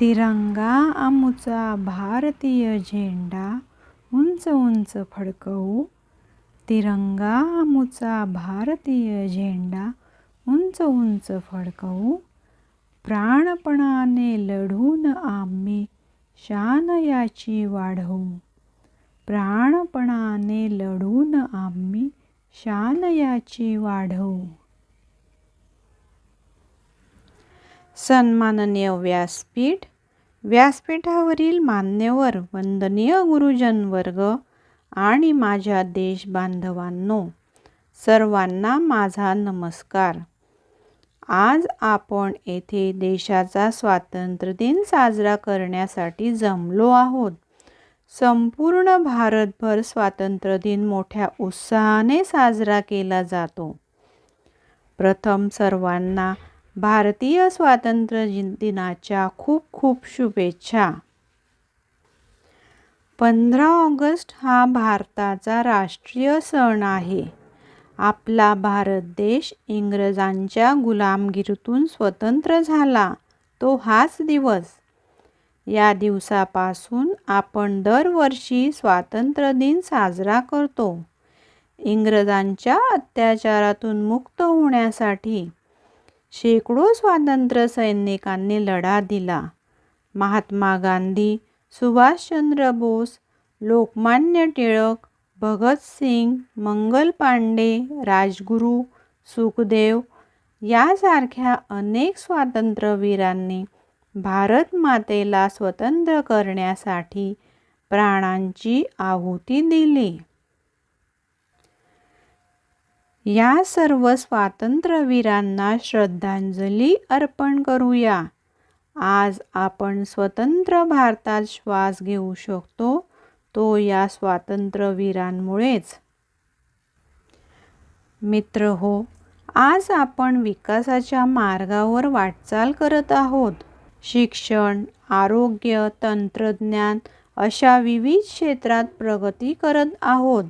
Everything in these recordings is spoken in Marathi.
तिरंगा आमुचा भारतीय झेंडा उंच उंच फडकवू. तिरंगा आमुचा भारतीय झेंडा उंच उंच फडकवू. प्राणपणाने लढून आम्ही शान याची वाढवू. प्राणपणाने लढून आम्ही शान याची वाढवू. सन्माननीय व्यासपीठ व्यासपीठावरील मान्यवर वंदनीय गुरुजन वर्ग आणि माझ्या देशबांधवांनो सर्वांना माझा नमस्कार. आज आपण येथे देशाचा स्वातंत्र्य दिन साजरा करण्यासाठी जमलो आहोत. संपूर्ण भारतभर स्वातंत्र्य दिन मोठ्या उत्साहाने साजरा केला जातो. प्रथम सर्वांना भारतीय स्वातंत्र्य दिनाच्या खूप खूप शुभेच्छा. पंधरा ऑगस्ट हा भारताचा राष्ट्रीय सण आहे. आपला भारत देश इंग्रजांच्या गुलामगिरीतून स्वतंत्र झाला. तो हाच दिवस. या दिवसापासून आपण दरवर्षी स्वातंत्र्य दिन साजरा करतो. इंग्रजांच्या अत्याचारातून मुक्त होण्यासाठी शेकडो स्वातंत्र्य सैनिकांनी लढा दिला. महात्मा गांधी सुभाषचंद्र बोस लोकमान्य टिळक भगतसिंग मंगल पांडे राजगुरू सुखदेव यासारख्या अनेक स्वातंत्र्यवीरांनी भारत मातेला स्वतंत्र करण्यासाठी प्राणांची आहुती दिली. या सर्व स्वातंत्र्यवीरांना श्रद्धांजली अर्पण करूया. आज आपण स्वतंत्र भारतात श्वास घेऊ शकतो तो या स्वातंत्र्यवीरांमुळेच. मित्र हो आज आपण विकासाच्या मार्गावर वाटचाल करत आहोत. शिक्षण आरोग्य तंत्रज्ञान अशा विविध क्षेत्रात प्रगती करत आहोत.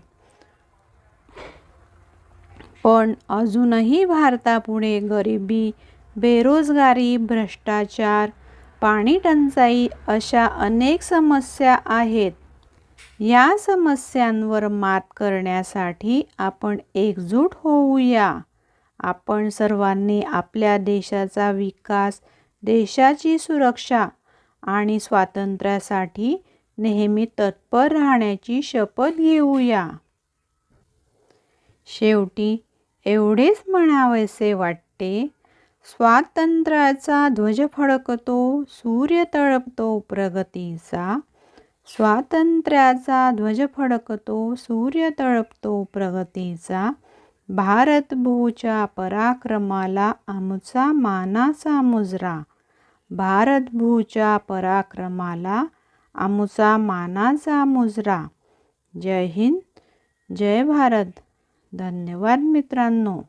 पण अजूनही भारतापुढे गरिबी बेरोजगारी भ्रष्टाचार पाणी टंचाई अशा अनेक समस्या आहेत. या समस्यांवर मात करण्यासाठी आपण एकजूट होऊया. आपण सर्वांनी आपल्या देशाचा विकास देशाची सुरक्षा आणि स्वातंत्र्यासाठी नेहमी तत्पर राहण्याची शपथ घेऊया. शेवटी एवढेच म्हणावेसे वाटते. स्वातंत्र्याचा ध्वज फडकतो सूर्य तळपतो प्रगतीचा. स्वातंत्र्याचा ध्वज फडकतो सूर्य तळपतो प्रगतीचा. भारतभूच्या पराक्रमाला आमचा मानाचा मुजरा. भारतभूच्या पराक्रमाला आमचा मानाचा मुजरा. जय हिंद जय भारत. धन्यवाद मित्रांनो.